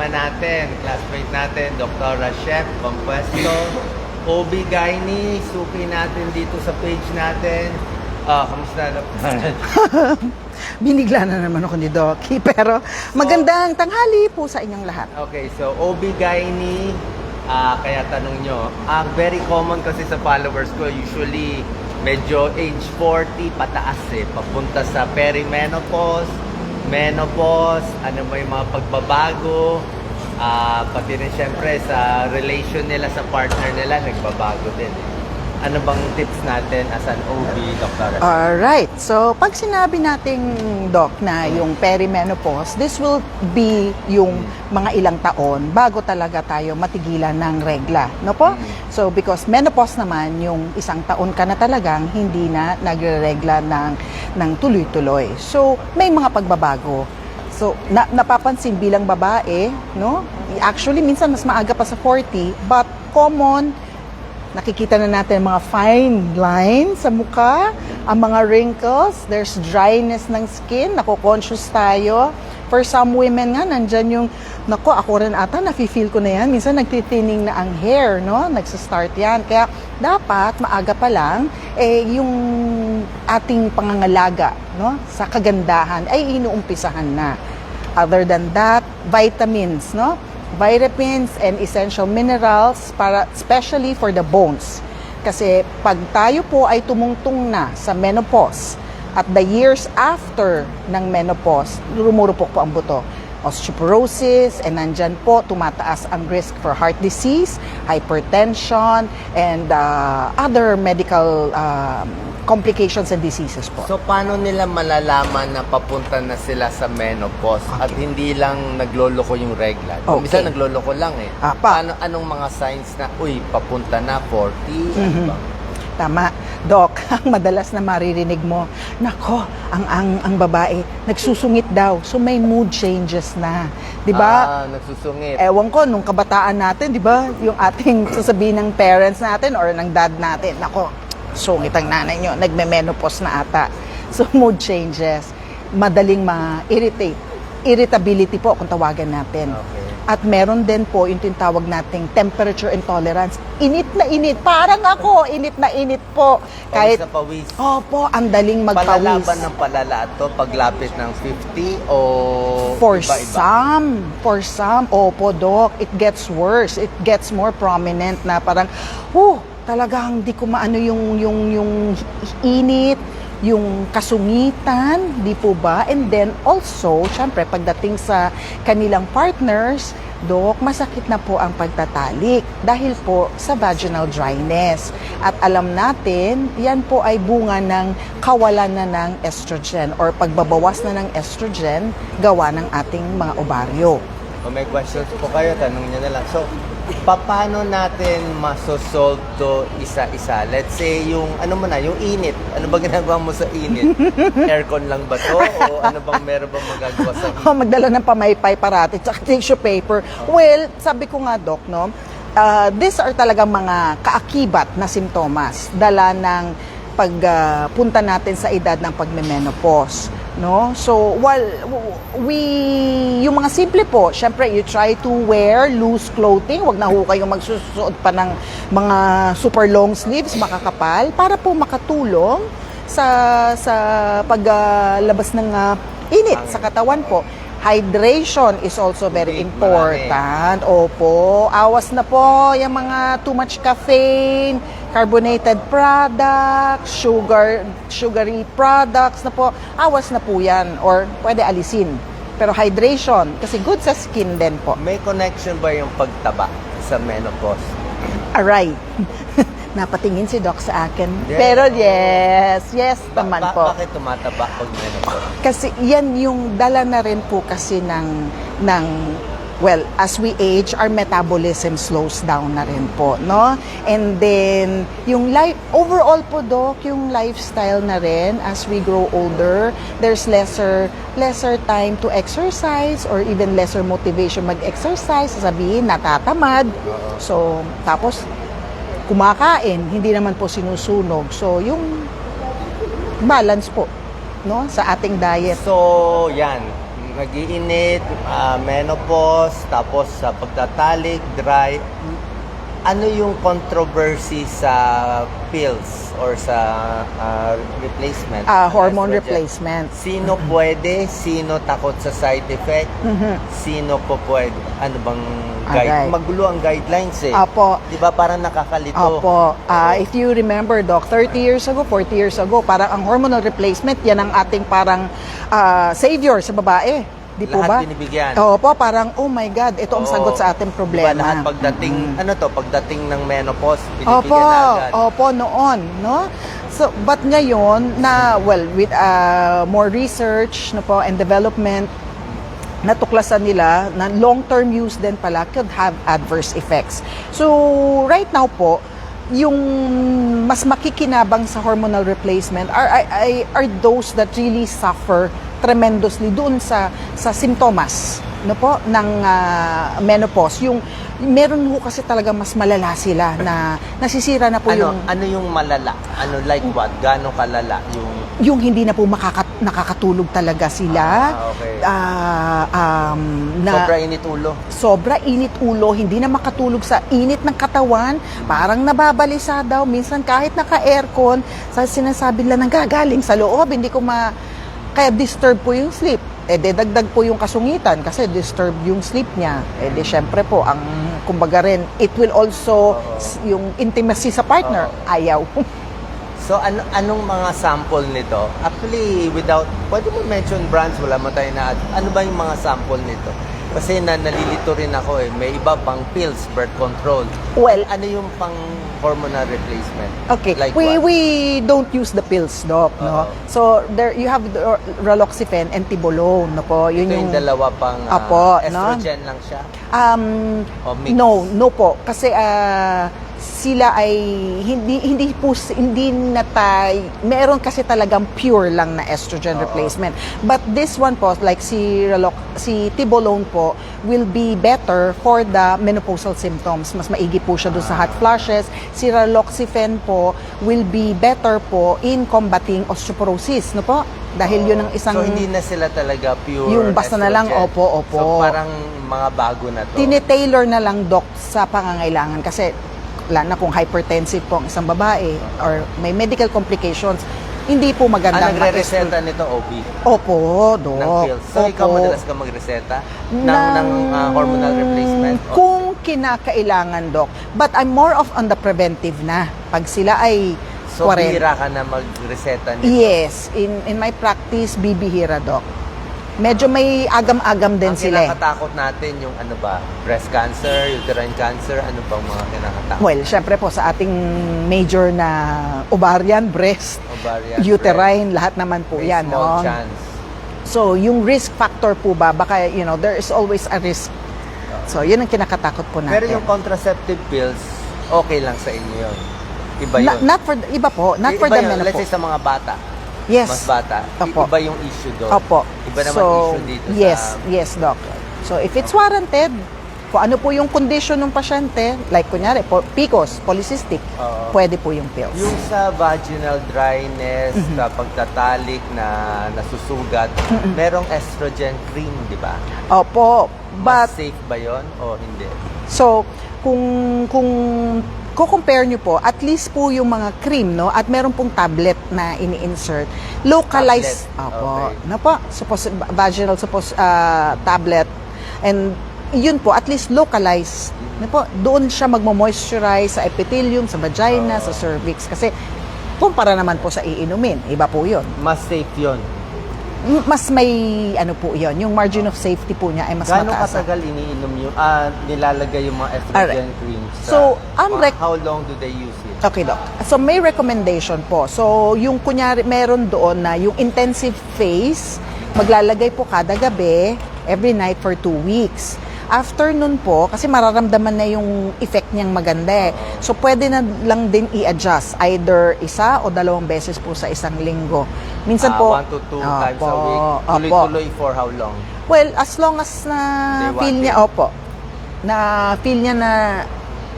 naman natin, classmate natin, Dr. Chef Compuesto, OB Gynae, suki natin dito sa page natin. Ah, kamusta, Dr. Binigla na naman ako ni Doc. Pero magandang tanghali po sa inyong lahat. Okay, so OB Gynae, ah kaya tanong nyo, ang very common kasi sa followers ko, usually medyo age 40 pataas eh, papunta sa perimenopause, menopause, ano ba yung mga pagbabago, ah pati rin syempre sa relation nila sa partner nila, nagbabago din. Ano bang tips natin as an OB, Dr. Alright. So, pag sinabi nating, Doc, na yung perimenopause, this will be yung mga ilang taon bago talaga tayo matigilan ng regla. No po? So, because menopause naman, yung isang taon ka na talagang hindi na nagre-regla ng, ng tuloy-tuloy. So, may mga pagbabago. So, na, napapansin bilang babae, no? Actually, minsan mas maaga pa sa 40, but common, nakikita na natin mga fine lines sa mukha, ang mga wrinkles, there's dryness ng skin, nako-conscious tayo. For some women nga, nandyan yung, nako, ako rin ata, nafe-feel ko na yan. Minsan nagtitining na ang hair, no? Nagsastart yan. Kaya dapat, maaga pa lang, eh, yung ating pangangalaga, no? Sa kagandahan, ay inuumpisahan na. Other than that, vitamins, no? Vitamins and essential minerals para especially for the bones. Kasi pag tayo po ay tumungtong na sa menopause at the years after ng menopause, rumurupok po ang buto. Osteoporosis, and nandyan po tumataas ang risk for heart disease, hypertension, and uh, other medical um, complications and diseases po. So paano nila malalaman na papunta na sila sa menopause at hindi lang nagloloko yung regla? Okay. Minsan nagloloko lang eh. Ah, pa. Paano, anong mga signs na, uy, papunta na 40? Ano Mhm. ba? Tama. Doc, ang madalas na maririnig mo, nako, ang, ang, ang babae, nagsusungit daw. So may mood changes na. Di ba? Ah, nagsusungit. Ewan ko, nung kabataan natin, di ba, yung ating sasabihin ng parents natin or ng dad natin, nako, sungit ang nanay nyo, nagme-menopause na ata. So mood changes, madaling ma-irritate. Irritability po kung tawagan natin. Okay. At meron din po yung tinatawag nating temperature intolerance. Init na init. Parang ako, init na init po. Kahit Kahit, sa pawis. opo, ang daling magpawis. Palalaban ng palala to paglapit ng 50 o For iba-iba? some, for some, opo, doc, it gets worse. It gets more prominent na parang, oh, talagang di ko maano yung, yung, yung init, yung kasungitan, di po ba? And then also, syempre, pagdating sa kanilang partners, Dok, masakit na po ang pagtatalik dahil po sa vaginal dryness. At alam natin, yan po ay bunga ng kawalan na ng estrogen or pagbabawas na ng estrogen gawa ng ating mga ovaryo. Kung may questions po kayo, tanong nyo na lang. So, paano natin masosolve to isa-isa? Let's say, yung, ano mo na, yung init. Ano ba ginagawa mo sa init? Aircon lang ba to? O ano bang meron bang magagawa sa init? O magdala ng pamaypay parati at tissue paper. Well, sabi ko nga, Doc, no, uh, these are talagang mga kaakibat na simptomas. Dala ng pagpunta natin sa edad ng pagme-menopause. No? So, while we, yung mga simple po, syempre, you try to wear loose clothing. Huwag na ho kayong magsusuot pa ng mga super long sleeves, makakapal, para po makatulong sa sa paglabas ng ah, init sa katawan po. Hydration is also very important. Opo, awas na po yung mga too much caffeine, carbonated products, sugar, sugary products na po. Awas na po yan or pwede alisin. Pero hydration, kasi good sa skin din po. May connection ba yung pagtaba sa menopause? Aray. Napatingin si Doc sa akin. Yes. Pero yes, yes Ba- naman ba- po. Bakit tumataba pag menopause? Kasi yan yung dala na rin po kasi ng, ng well, as we age, our metabolism slows down na rin po, no? And then, yung life, overall po, Doc, yung lifestyle na rin, as we grow older, there's lesser, lesser time to exercise or even lesser motivation mag-exercise. Sasabihin, natatamad. So, tapos, kumakain, hindi naman po sinusunog. So, yung balance po, no, sa ating diet. So, yan. Nagiinit, ah, menopause, tapos sa pagtatalik, dry. Ano yung controversy sa pills or sa ah, replacement? Ah, ng hormone estrogen? replacement. Sino pwede? Sino takot sa side effect? Mhm. Sino po pwede? Ano bang Ah, guide? guide. Magulo ang guidelines eh. Apo. Di ba parang nakakalito? Ah, Oo. if you remember, Doc, 30 years ago, 40 years ago, parang ang hormonal replacement, yan ang ating parang ah, savior sa babae. Di po Lahat ba? binibigyan. Opo, parang, oh my God, ito ang Oo. sagot sa ating problema. Diba, lahat pagdating, ano to, pagdating ng menopause, binibigyan Opo, na agad. opo, noon, no? So, but ngayon, na, well, with uh, more research no po, and development, natuklasan nila na long-term use din pala could have adverse effects. So, right now po, yung mas makikinabang sa hormonal replacement are, are- are those that really suffer tremendously doon sa sa simptomas no po ng ah, menopause yung meron ho kasi talaga mas malala sila na nasisira na po ano, yung ano yung malala? Ano, like what? Gano'ng kalala? Yung, yung hindi na po makaka, nakakatulog talaga sila Ah, okay. Ah, um, na sobra init ulo. sobra init ulo, hindi na makatulog sa init ng katawan, parang nababalisa daw, minsan kahit naka-aircon, sa sinasabi nila nanggagaling sa loob, hindi ko ma... Kaya disturb po yung sleep. Eh, dedagdag po yung kasungitan kasi disturb yung sleep niya. Eh, di syempre po, ang kumbaga rin, it will also, s- yung intimacy sa partner, Oo. ayaw. So, ano, anong mga sample nito? Actually, without, pwede mo mention brands, wala mo tayo na, ano ba yung mga sample nito? Kasi na, nalilito rin ako eh, may iba pang pills, birth control. well, Ano yung pang hormonal replacement? Okay, Like we what? we don't use the pills, doc, no. Oo. So there you have the raloxifene and tibolone, no po. Yun Ito yung yung dalawa pang ah, Apo, no? estrogen lang siya. um no, no po kasi ah, sila ay hindi hindi po hindi na tay meron kasi talagang pure lang na estrogen Oo. replacement. But this one po like si ralox si tibolone po will be better for the menopausal symptoms. Mas maigi po siya doon sa hot flashes. Si raloxifene po will be better po in combating osteoporosis, no po? Dahil yun ang isang So, hindi na sila talaga pure Yung basta na lang, estrogen. opo, opo. So, parang mga bago na to. tinetailor na lang doc sa pangangailangan kasi lalo na kung hypertensive po ang isang babae or may medical complications, hindi po Ang magandang Ah, nagre-reseta nito, OB, Opo, doc. ng pills. So, ikaw Opo. madalas ka magreseta ng, Ng- ng ah, hormonal replacement? O- Kung kinakailangan, doc. But I'm more of on the preventive na. Pag sila ay So, 40. bihira ka na magreseta nito? Yes, in in my practice, bibihira, doc. Medyo may agam-agam din Ang sila. eh. kinakatakot natin yung ano ba, breast cancer, uterine cancer, ano bang mga kinakatakot? Well, syempre po sa ating major na ovarian, breast, Ovarian, uterine, lahat naman po breast, may yan. small No? chance. So, yung risk factor po ba, baka, you know, there is always a risk. So, yun ang kinakatakot po natin. Pero yung contraceptive pills, okay lang sa inyo yun. Iba yun. Na- not for, iba po, not for Iba the yun. Let's say sa mga bata. Yes. Mas bata. Opo. Iba yung issue doon. Opo. Iba naman so, issue dito yes, sa... yes, doc. So, if it's warranted, kung ano po yung condition ng pasyente, like kunyari, po, PCOS, polycystic, Oo. pwede po yung pills. Yung sa vaginal dryness, Mm-hmm. sa pagtatalik na nasusugat, merong estrogen cream, di ba? Opo, but Mas safe ba yon o hindi? So, kung kung ko-compare nyo po, at least po yung mga cream, no? At meron pong tablet na ini-insert. Localized. Tablet. Opo. Okay. No po? Suppose, vaginal suppose, ah, tablet. And yun po, at least localized. No po? Doon siya magmo-moisturize sa epithelium, sa vagina, Oo. sa cervix. Kasi, kumpara naman po sa iinumin. Iba po yun. Mas safe yon. Mas may, ano po yun, yung margin of safety po niya ay mas Gano'ng mataas. katagal iniinom yung, ah, nilalagay yung mga estrogen Alright. creams? Sa, So, ang rec- how long do they use it? Okay, Doc. So, may recommendation po. So, yung kunyari, meron doon na yung intensive phase, maglalagay po kada gabi, every night for two weeks. After nun po, kasi mararamdaman na yung effect niyang maganda eh. So, pwede na lang din i-adjust. Either isa o dalawang beses po sa isang linggo. Minsan Ah, po... one to two times a Opo, week. opo. Tuloy-tuloy for how long? Well, as long as na They want feel niya, opo, na feel niya na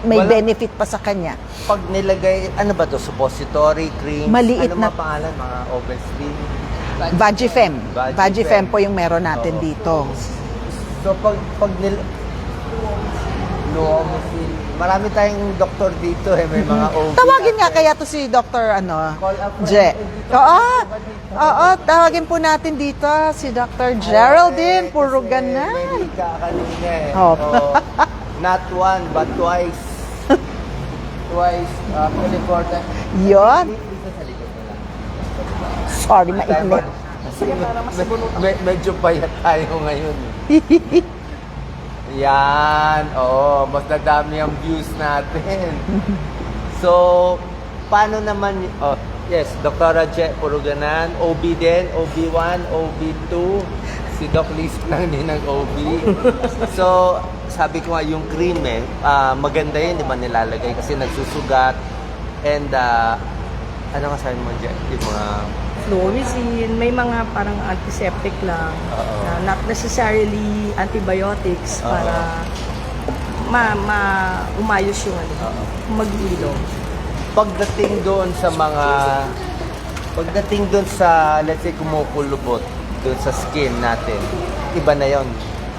may Wala- benefit pa sa kanya. Pag nilagay, ano ba to Suppository, cream? Maliit ano na- mga pangalan? Mga Ovestrin? Vagifem. Vagifem. Vagifem po yung meron natin Oo. dito. So pag pag nil Luomosil. Marami tayong doktor dito eh, may mga OB. Tawagin nga kaya to si Dr. ano, Call. Je. Eh, Oo, oo, tawagin po natin dito si Dr. Eh, Geraldine kasi Puruganan. may ka kanina eh. Oh. Oo. not one, but twice. twice. Uh, important. Lang. Sorry, med- medyo payat tayo ngayon. Yan. Oo, mas nadami ang views natin. So, paano naman, oh, yes, Dr. Je Puruganan, OB din, OB1, OB2, si Doc Liz lang din ng OB. So, sabi ko nga, yung cream eh, ah, maganda yun, di ba nilalagay kasi nagsusugat. And, ah, ano ka sabi mo, Je? Yung mga, fluomycin, may mga parang antiseptic lang. Oo. na not necessarily antibiotics Oo. para ma, ma umayos yung ano, Oo. mag-ilong. pagdating doon sa mga pagdating doon sa let's say kumukulubot doon sa skin natin iba na yon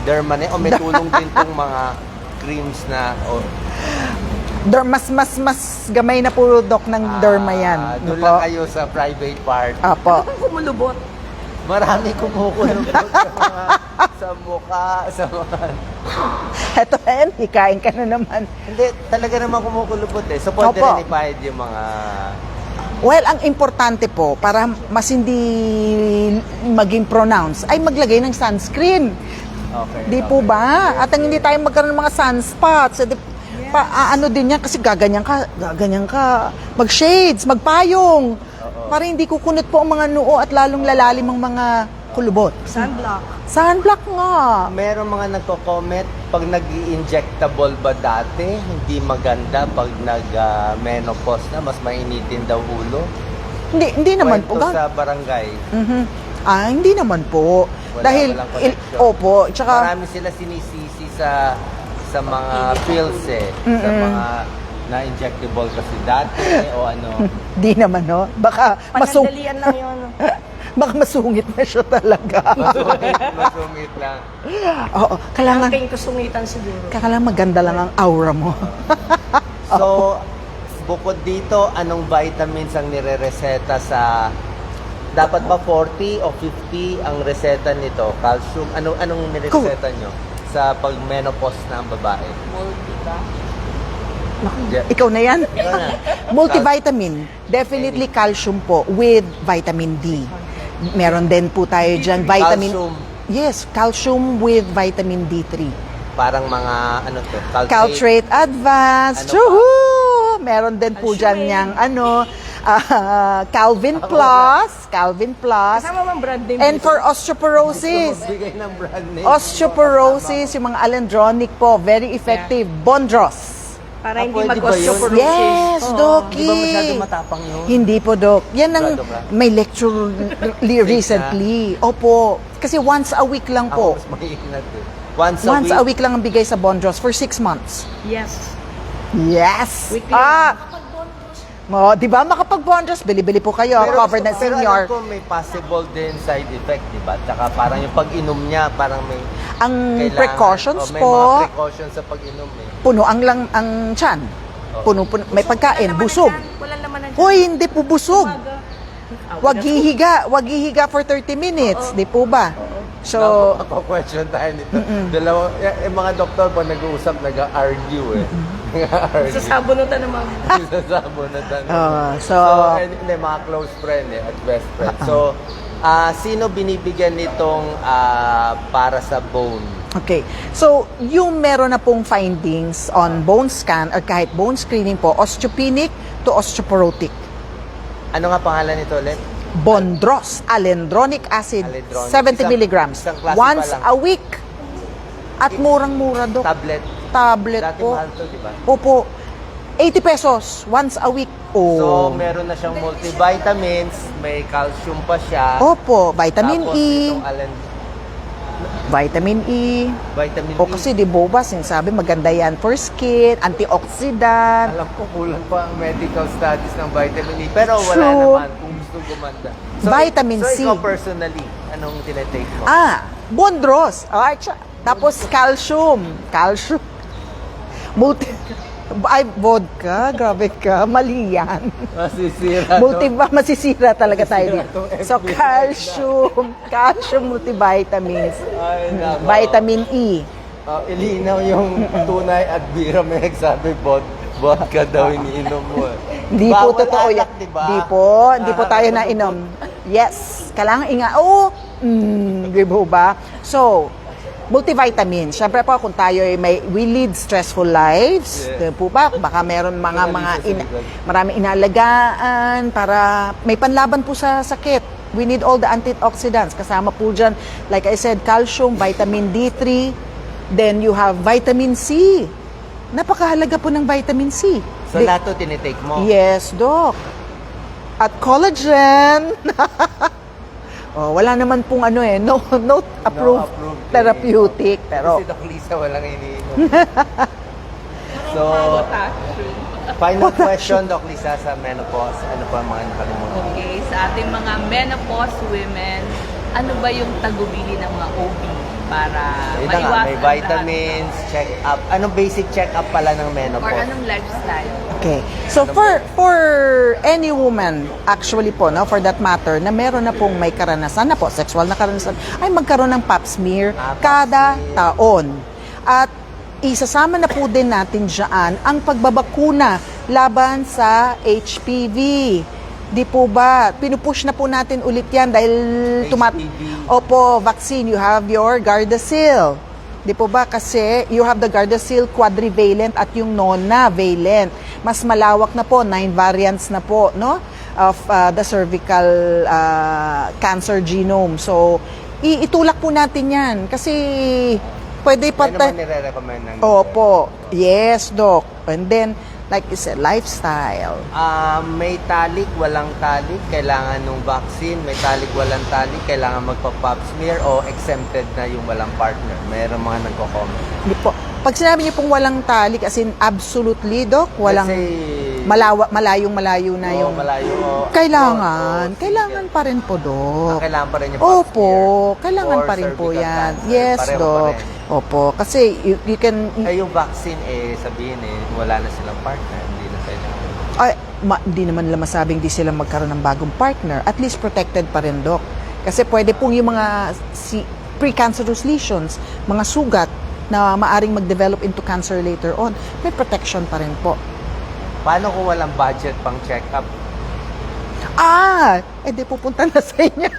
derma na o may tulong din tong mga creams na o Der, mas, mas, mas gamay na po, Doc, ng derma yan. Ah, Ano doon po? lang kayo sa private part Apo. Kung kumulubot, marami kumukulubot sa mga sa mukha sa mga Eto yan, hikain ka na naman. hindi talaga naman kumukulubot eh so pwede Opo. rin ipahid yung mga Well, ang importante po, para mas hindi maging pronounce, ay maglagay ng sunscreen. okay Di po ba? At ang hindi tayo magkaroon ng mga sunspots. Eh, di, pa, ah, ano din yan, kasi gaganyan ka, gaganyan ka. Mag-shades, magpayong. Para hindi kukunot po ang mga noo at lalong lalalim ang mga kulubot. sunblock. Sunblock nga. Meron mga nagko-comment pag nag injectable ba dati, hindi maganda pag nag-menopause na, mas mainitin daw ulo. Hindi, hindi naman po. Kwento sa barangay. Mhm. Ah, hindi naman po. Wala, Dahil, walang il- connection. opo, tsaka, Marami sila sinisisi sa sa mga pills eh. Sa Mm-mm. mga na-injectable kasi dati o ano. di naman, no? Baka, masung Panandalian lang yun. baka masungit na siya talaga. Masungit, masungit lang. Oo, kailangan, Ang kasungitan siguro. kailangan maganda lang ang aura mo. So, bukod dito, anong vitamins ang nire-reseta sa dapat ba 40 o 50 ang reseta nito? Calcium? Ano anong nireseta nyo sa pag-menopause na ang babae? Yeah. Ikaw na yan. Multivitamin. Definitely calcium po with vitamin D. Meron din po tayo dyan vitamin... Calcium. Yes, calcium with vitamin D3. Parang mga ano to? Calcium. Caltrate Advance. Ano! Meron din po dyan yung ano, ah, Calvin Plus. Calvin Plus. Kasama mang brand name And for osteoporosis. Magbigay ng brand name. Osteoporosis, yung mga alendronic po, very effective. Bondros. Para Ah, hindi pwede ba yun? mag-osteoporosis. Yes. Doki. Di ba masyado matapang yun? Hindi po, Dok. Yan ang Sigurado ka? may lecture li- recently. Opo. Kasi once a week lang po. Ako mas maingat eh. Once, Once a week lang ang bigay sa Bondros for six months. Yes. Yes! Weekly. Ah! Mo, di ba makapag-Bondros, bili-bili po kayo, covered na pero senior. alam ko may possible din side effect, di ba? Tsaka parang yung pag-inom niya, parang may Ang precautions o, may po, mga precautions sa pag-inom eh. puno ang lang ang tiyan. Oh. Puno, puno, may pagkain, busog. Wala naman na dyan. Hoy, hindi po busog. Wag hihiga, wag hihiga for 30 minutes, di po ba? So, So, question tayo nito. Dalawa, y- yung mga doktor pa nag-uusap, nag-argue eh. Nag-argue. Sa sabunutan naman. sa sabon na tanong. Ah, so- so and, hindi, mga close friend eh, at best friend. So, ah sino binibigyan nitong ah, para sa bone? Okay. So, yung meron na pong findings on bone scan or kahit bone screening po, osteopenic to osteoporotic. Ano nga pangalan nito ulit? Bondros, alendronic acid, Alendronic. 70 Isang- milligrams. isang Once a week. At murang-mura, Dok. Tablet. Tablet Dati po. mahal to, di ba? Opo. 80 pesos once a week. Oh. So, meron na siyang multivitamins, may calcium pa siya. Opo, vitamin Tapos E, itong alen- vitamin E. vitamin O E. kasi di ba ba, sinasabi maganda yan for skin, antioxidant. Alam ko kulang pa ang medical studies ng vitamin E. Pero wala True. naman kung gusto gumanda. Vitamin so C. ikaw personally, anong tinetake mo? Ah, bondros. Ah, tsa- tapos calcium. Calcium. Multi... Ay, vodka. Grabe ka. Mali yan. Masisira. Multi masisira talaga tayo Masisira dito. tong So, calcium. Calcium multivitamins. Ay, nako. Vitamin E. Oh, ilinaw yung tunay at bira may nagsabi bot vodka daw iniinom mo. eh. Hindi po totoo yan. diba? Hindi po. Hindi po Ah, tayo nainom. Yes. Kailangan inga. Oo. Mm, di ba? So, multivitamin. Siyempre po, kung tayo ay may, we lead stressful lives, Yeah. po ba? Baka meron mga, mga, likod. marami inalagaan para may panlaban po sa sakit. We need all the antioxidants. Kasama po dyan, like I said, calcium, vitamin D3, then you have vitamin C. Napakahalaga po ng vitamin C. So lahat to tinitake mo? Yes, Doc. At collagen. oh, wala naman pong ano eh, no, no approved, approved eh. therapeutic. Pero, Kasi Doc Lisa walang iniinom. so, final question Doc Lisa sa menopause. Ano pa ang mga nakalimutan? Okay, sa ating mga menopause women, ano ba yung tagubili ng mga OB para Yun na nga, maiwasan may lahat vitamins, check up. Anong basic check up pala ng ito? Or menopause? anong lifestyle? okay. So, for, for any woman, actually po, no, for that matter, na meron na pong may karanasan na po, sexual na karanasan, ay magkaroon ng pap smear Ah, pap kada smear. taon. At isasama na po din natin dyan ang pagbabakuna laban sa HPV. Di po ba? Pinupush na po natin ulit yan dahil tumat... Opo, vaccine. You have your Gardasil. Di po ba? Kasi you have the Gardasil quadrivalent at yung nonavalent. Mas malawak na po, nine variants na po, no? Of uh, the cervical uh, cancer genome. So, itulak po natin yan. Kasi pwede pa... Yan naman nire-recommend ng Opo. Yes, Doc. And then, like you said, lifestyle. Ah, may talik, walang talik, kailangan ng vaccine. May talik, walang talik, kailangan magpa-pap smear o exempted na yung walang partner. Mayroong mga nagko-comment. Hindi po. Pag sinabi niyo pong walang talik, as in absolutely, Doc, walang Kasi, malawa, malayong malayo na Oo, yung... malayo. o- Kailangan. o- o- kailangan pa rin po, Ah, Doc. kailangan pa rin yung Opo, kailangan Or pa rin po cervical yan. cancer. Yes, Pareho pa rin. Opo, kasi you, you can... Eh, yung vaccine, eh, sabihin eh, wala na silang partner. Hindi na kailangan. Ay, ma, di naman nila masabing di sila magkaroon ng bagong partner. At least protected pa rin, Doc. Kasi pwede pong yung mga si, precancerous lesions, mga sugat na maaring mag-develop into cancer later on, may protection pa rin po. Paano kung walang budget pang check-up? Ah, eh di pupunta na sa inyo.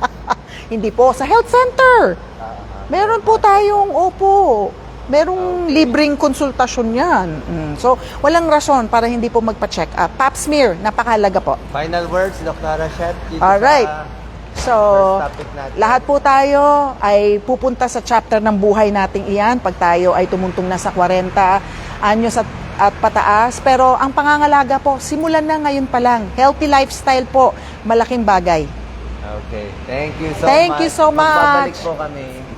Hindi po, sa health center. Ah, Meron po tayong, opo, merong libreng konsultasyon yan. Mm, So, walang rason para hindi po magpa-check up. Pap smear, napakahalaga po. Final words, Dr. Rashad, Alright. sa So, lahat po tayo ay pupunta sa chapter ng buhay nating iyan pag tayo ay tumuntong na sa 40 anyos at, at pataas. Pero ang pangangalaga po, simulan na ngayon pa lang. Healthy lifestyle po, malaking bagay. Okay. Thank you so Thank much. you so Magbabalik much. po kami.